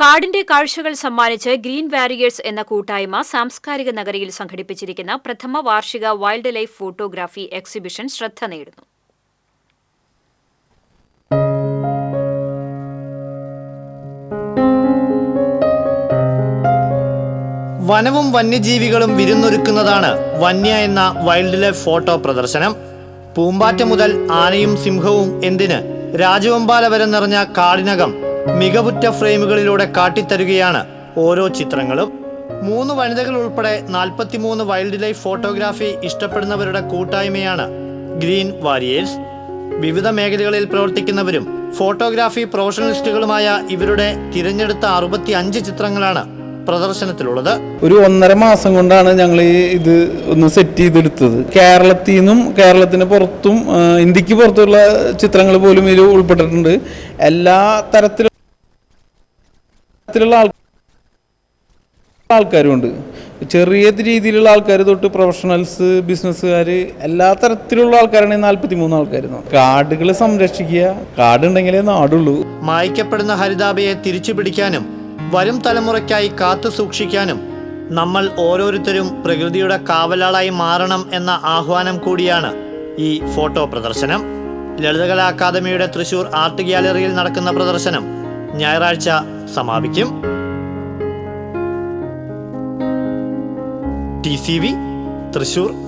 കാടിന്റെ കാഴ്ചകൾ സമ്മാനിച്ച് ഗ്രീൻ വാരിയേഴ്സ് എന്ന കൂട്ടായ്മ സാംസ്കാരിക നഗരിയിൽ സംഘടിപ്പിച്ചിരിക്കുന്ന പ്രഥമ വാർഷിക വൈൽഡ് ലൈഫ് ഫോട്ടോഗ്രാഫി എക്സിബിഷൻ ശ്രദ്ധ നേടുന്നു. വനവും വന്യജീവികളും വിരുന്നൊരുക്കുന്നതാണ് വന്യ എന്ന വൈൽഡ് ലൈഫ് ഫോട്ടോ പ്രദർശനം. പൂമ്പാറ്റ മുതൽ ആനയും സിംഹവും എന്തിന് രാജവമ്പാല വരെ നിറഞ്ഞ കാടിനകം മികവുറ്റ ഫ്രെയിമുകളിലൂടെ കാട്ടിത്തരുകയാണ് ഓരോ ചിത്രങ്ങളും. മൂന്ന് വനിതകൾ ഉൾപ്പെടെ നാൽപ്പത്തിമൂന്ന് വൈൽഡ് ലൈഫ് ഫോട്ടോഗ്രാഫി ഇഷ്ടപ്പെടുന്നവരുടെ കൂട്ടായ്മയാണ് ഗ്രീൻ വാരിയേഴ്സ്. വിവിധ മേഖലകളിൽ പ്രവർത്തിക്കുന്നവരും ഫോട്ടോഗ്രാഫി പ്രൊഫഷണലിസ്റ്റുകളുമായ ഇവരുടെ തിരഞ്ഞെടുത്ത അറുപത്തി അഞ്ച് ചിത്രങ്ങളാണ് പ്രദർശനത്തിലുള്ളത്. ഒരു ഒന്നര മാസം കൊണ്ടാണ് ഞങ്ങൾ ഇത് ഒന്ന് സെറ്റ് ചെയ്തെടുത്തത്. കേരളത്തിൽ നിന്നും കേരളത്തിന് പുറത്തും ഇന്ത്യയ്ക്ക് പുറത്തുള്ള ചിത്രങ്ങൾ പോലും ഇതിൽ ഉൾപ്പെട്ടിട്ടുണ്ട്. എല്ലാ തരത്തിലുള്ള തരത്തിലുള്ള ആൾ ആൾക്കാരും ഉണ്ട് ചെറിയ രീതിയിലുള്ള ആൾക്കാർ തൊട്ട് പ്രൊഫഷണൽസ് ബിസിനസ്സുകാർ എല്ലാ തരത്തിലുള്ള ആൾക്കാരാണ് ഈ നാൽപ്പത്തി മൂന്ന് ആൾക്കാർ കാടുകൾ സംരക്ഷിക്കുക. കാടുണ്ടെങ്കിലേ നാടുള്ളൂ. മായ്ക്കപ്പെടുന്ന ഹരിതാബയെ തിരിച്ചു പിടിക്കാനും വരും തലമുറയ്ക്കായി കാത്തു സൂക്ഷിക്കാനും നമ്മൾ ഓരോരുത്തരും പ്രകൃതിയുടെ കാവലാളായി മാറണം എന്ന ആഹ്വാനം കൂടിയാണ് ഈ ഫോട്ടോ പ്രദർശനം. ലളിതകലാ അക്കാദമിയുടെ തൃശൂർ ആർട്ട് ഗ്യാലറിയിൽ നടക്കുന്ന പ്രദർശനം. ഞായറാഴ്ച സമാപിക്കും. T C V Thrissur